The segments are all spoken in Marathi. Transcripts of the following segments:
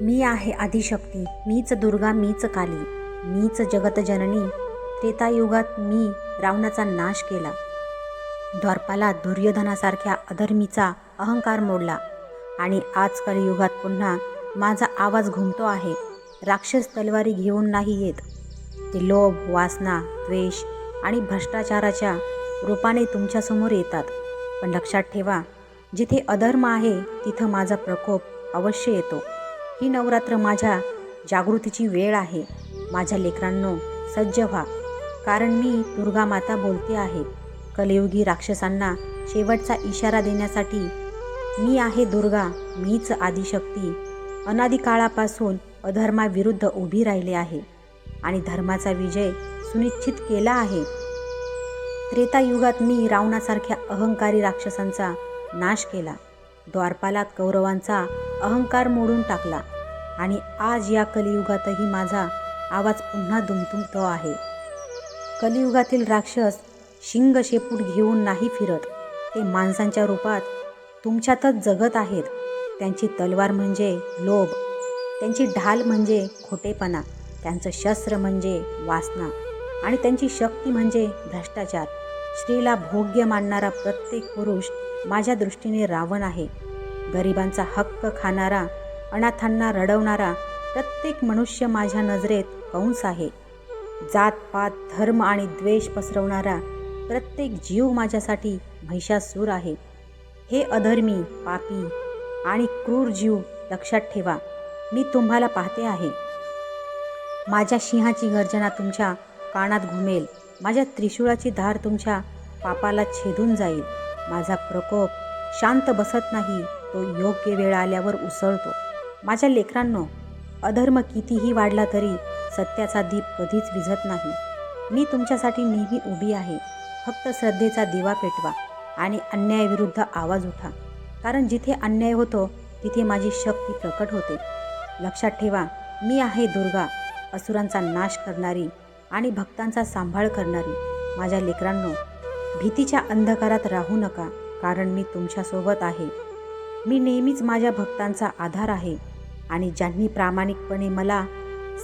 मी आहे आदिशक्ती मीच दुर्गा मीच काली मीच जगतजननी त्रेतायुगात मी रावणाचा नाश केला. द्वारपाला दुर्योधनासारख्या अधर्मीचा अहंकार मोडला आणि आजकाल युगात पुन्हा माझा आवाज घुमतो आहे. राक्षस तलवारी घेऊन नाही येत. ते लोभ वासना द्वेष आणि भ्रष्टाचाराच्या रूपाने तुमच्यासमोर येतात. पण लक्षात ठेवा जिथे अधर्म आहे तिथं माझा प्रकोप अवश्य येतो. ही नवरात्र माझ्या जागृतीची वेळ आहे. माझ्या लेकरांनो सज्ज व्हा. कारण मी दुर्गा माता बोलते आहे. कलियुगी राक्षसांना शेवटचा इशारा देण्यासाठी मी आहे दुर्गा मीच आदिशक्ती. अनादिकाळापासून अधर्माविरुद्ध उभी राहिले आहे आणि धर्माचा विजय सुनिश्चित केला आहे. त्रेतायुगात मी रावणासारख्या अहंकारी राक्षसांचा नाश केला. द्वारपालात कौरवांचा अहंकार मोडून टाकला. आणि आज या कलियुगातही माझा आवाज पुन्हा दुमदुमतो आहे. कलियुगातील राक्षस शिंग शेपूट घेऊन नाही फिरत. ते माणसांच्या रूपात तुमच्यातच जगत आहेत. त्यांची तलवार म्हणजे लोभ. त्यांची ढाल म्हणजे खोटेपणा. त्यांचं शस्त्र म्हणजे वासना. आणि त्यांची शक्ती म्हणजे भ्रष्टाचार. स्त्रीला भोग्य मानणारा प्रत्येक पुरुष माझ्या दृष्टीने रावण आहे. गरिबांचा हक्क खाणारा अनाथांना रडवणारा प्रत्येक मनुष्य माझ्या नजरेत कंस आहे. जात पात धर्म आणि द्वेष पसरवणारा प्रत्येक जीव माझ्यासाठी महिषासूर आहे. हे अधर्मी पापी आणि क्रूर जीव लक्षात ठेवा. मी तुम्हाला पाहते आहे. माझ्या सिंहाची गर्जना तुमच्या कानात घुमेल. माझ्या त्रिशूळाची धार तुमच्या पापाला छेदून जाईल. माझा प्रकोप शांत बसत नाही तो योग्य वेळ आल्यावर उसळतो. माझ्या लेकरांनो अधर्म कितीही वाढला तरी सत्याचा दीप कधीच विझत नाही. मी तुमच्यासाठी नेहमी उभी आहे. फक्त श्रद्धेचा दिवा पेटवा आणि अन्यायाविरुद्ध आवाज उठा. कारण जिथे अन्याय होतो तिथे माझी शक्ती प्रकट होते. लक्षात ठेवा मी आहे दुर्गा असुरांचा नाश करणारी आणि भक्तांचा सांभाळ करणारी. माझ्या लेकरांनो भीतीच्या अंधकारात राहू नका कारण मी तुमच्यासोबत आहे. मी नेहमीच माझ्या भक्तांचा आधार आहे आणि ज्यांनी प्रामाणिकपणे मला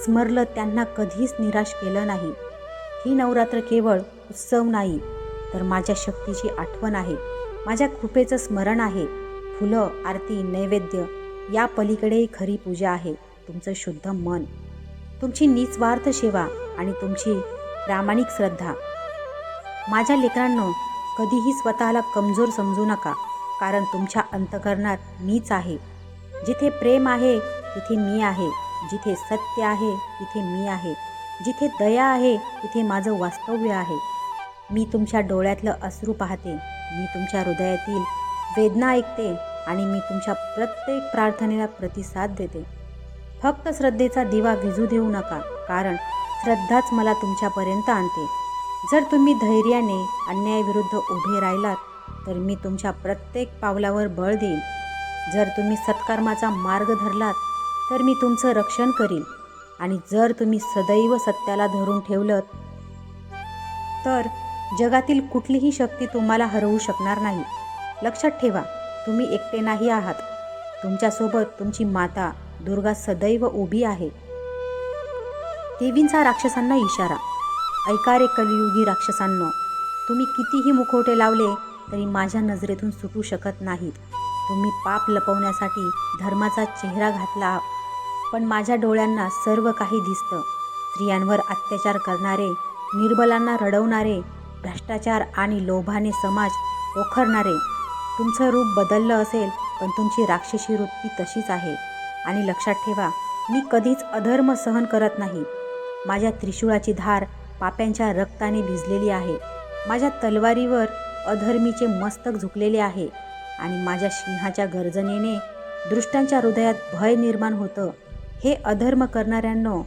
स्मरलं त्यांना कधीच निराश केलं नाही. ही नवरात्र केवळ उत्सव नाही तर माझ्या शक्तीची आठवण आहे. माझ्या कृपेचं स्मरण आहे. फुलं आरती नैवेद्य या पलीकडेही खरी पूजा आहे. तुमचं शुद्ध मन. तुमची निस्वार्थ सेवा आणि तुमची प्रामाणिक श्रद्धा. माझ्या लेकरांनो कधीही स्वतःला कमजोर समजू नका कारण तुमच्या अंतकरणात मीच आहे. जिथे प्रेम आहे तिथे मी आहे. जिथे सत्य आहे तिथे मी आहे. जिथे दया आहे तिथे माझं वास्तव्य आहे. मी तुमच्या डोळ्यातलं अश्रू पाहते मी तुमच्या हृदयातील वेदना ऐकते आणि मी तुमच्या प्रत्येक प्रार्थनेला प्रतिसाद देते. फक्त श्रद्धेचा दिवा विजू देऊ नका कारण श्रद्धाच मला तुमच्यापर्यंत आणते. जर तुम्ही धैर्याने अन्यायाविरुद्ध उभे राहिलात तर मी तुमच्या प्रत्येक पावलावर बळ देईन. जर तुम्ही सत्कर्माचा मार्ग धरलात तर मी तुमचं रक्षण करीन. आणि जर तुम्ही सदैव सत्याला धरून ठेवलं तर जगातील कुठलीही शक्ती तुम्हाला हरवू शकणार नाही. लक्षात ठेवा तुम्ही एकटे नाही आहात. तुमच्यासोबत तुमची माता दुर्गा सदैव उभी आहे. देवींचा राक्षसांना इशारा. ऐका रे कलियुगी राक्षसांनो तुम्ही कितीही मुखवटे लावले तरी माझ्या नजरेतून सुटू शकत नाहीत. तुम्ही पाप लपवण्यासाठी धर्माचा चेहरा घातला पण माझ्या डोळ्यांना सर्व काही दिसतं. स्त्रियांवर अत्याचार करणारे निर्बलांना रडवणारे भ्रष्टाचार आणि लोभाने समाज ओखरणारे तुमचं रूप बदललं असेल पण तुमची राक्षसी वृत्ती तशीच आहे. आणि लक्षात ठेवा मी कधीच अधर्म सहन करत नाही. माझ्या त्रिशूळाची धार पाप्यांच्या रक्ताने भिजलेली आहे. माझ्या तलवारीवर अधर्मीचे मस्तक झुकलेले आहे आणि माझ्या सिंहाच्या गर्जनेने दृष्टांच्या हृदयात भय निर्माण होतं. हे अधर्म करणाऱ्यांनो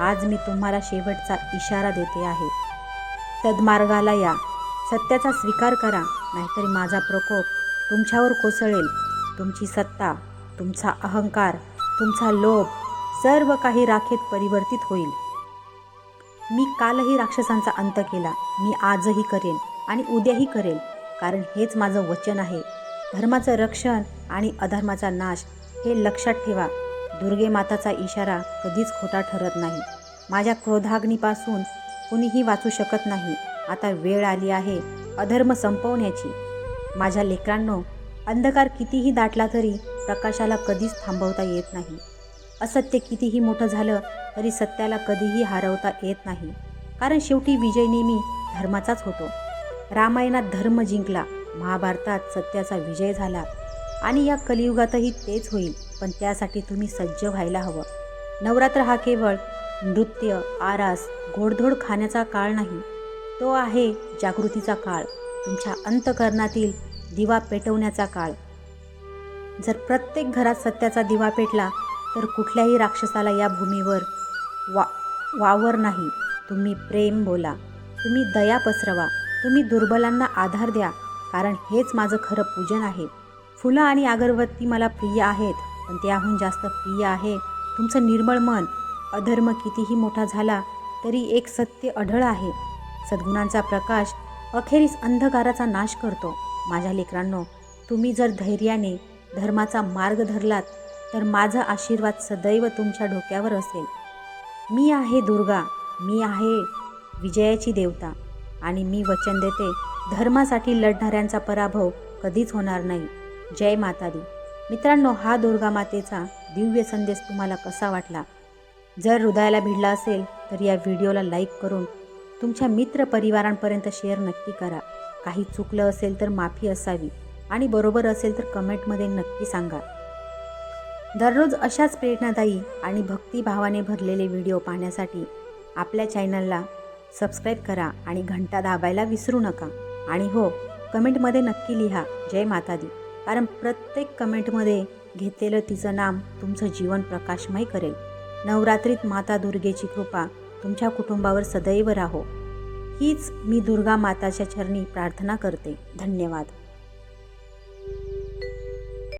आज मी तुम्हाला शेवटचा इशारा देते आहे. सद्मार्गाला या. सत्याचा स्वीकार करा नाहीतरी माझा प्रकोप तुमच्यावर कोसळेल. तुमची सत्ता तुमचा अहंकार तुमचा लोभ सर्व काही राखेत परिवर्तित होईल. मी कालही राक्षसांचा अंत केला. मी आजही करेन आणि उद्याही करेन. कारण हेच माझं वचन आहे. धर्माचं रक्षण आणि अधर्माचा नाश हे लक्षात ठेवा. दुर्गे माताचा इशारा कधीच खोटा ठरत नाही. माझ्या क्रोधाग्नीपासून कुणीही वाचू शकत नाही. आता वेळ आली आहे अधर्म संपवण्याची. माझ्या लेकरांनो अंधकार कितीही दाटला तरी प्रकाशाला कधीच थांबवता येत नाही. असत्य कितीही मोठं झालं तरी सत्याला कधीही हरवता येत नाही. कारण शेवटी विजय नेहमी धर्माचाच होतो. रामायणात धर्म जिंकला महाभारतात सत्याचा विजय झाला आणि या कलियुगातही तेच होईल पण त्यासाठी तुम्ही सज्ज व्हायला हवं. नवरात्र हा केवळ नृत्य आरास घोडधोड खाण्याचा काळ नाही. तो आहे जागृतीचा काळ तुमच्या अंतकरणातील दिवा पेटवण्याचा काळ. जर प्रत्येक घरात सत्याचा दिवा पेटला तर कुठल्याही राक्षसाला या भूमीवर वा वावर नाही. तुम्ही प्रेम बोला. तुम्ही दया पसरवा. तुम्ही दुर्बलांना आधार द्या. कारण हेच माझं खरं पूजन आहे. फुलं आणि अगरबत्ती मला प्रिय आहेत पण त्याहून जास्त प्रिय आहे तुमचं निर्मळ मन. अधर्म कितीही मोठा झाला तरी एक सत्य अढळ आहे. सद्गुणांचा प्रकाश अखेरीस अंधकाराचा नाश करतो. माझ्या लेकरांनो तुम्ही जर धैर्याने धर्माचा मार्ग धरलात तर माझा आशीर्वाद सदैव तुमच्या डोक्यावर असेल. मी आहे दुर्गा मी आहे विजयाची देवता आणि मी वचन देते धर्मासाठी लढणाऱ्यांचा पराभव कधीच होणार नाही. जय माता दी मित्रांनो हा दुर्गा मातेचा दिव्य संदेश तुम्हाला कसा वाटला? जर हृदयाला भिडला असेल तर या व्हिडिओला लाईक करून तुमच्या मित्र परिवारांपर्यंत शेअर नक्की करा. काही चुकलं असेल तर माफी असावी आणि बरोबर असेल तर कमेंटमध्ये नक्की सांगा. दररोज अशाच प्रेरणादायी आणि भक्तिभावाने भरलेले व्हिडिओ पाहण्यासाठी आपल्या चॅनलला सबस्क्राईब करा आणि घंटा दाबायला विसरू नका. आणि हो कमेंटमध्ये नक्की लिहा जय माता दी कारण प्रत्येक कमेंटमध्ये घेतलेलं तिचं नाम तुमचं जीवन प्रकाशमय करेल. नवरात्रीत माता दुर्गेची कृपा तुमच्या कुटुंबावर सदैव राहो. हीच मी दुर्गा माताच्या चरणी प्रार्थना करते. धन्यवाद.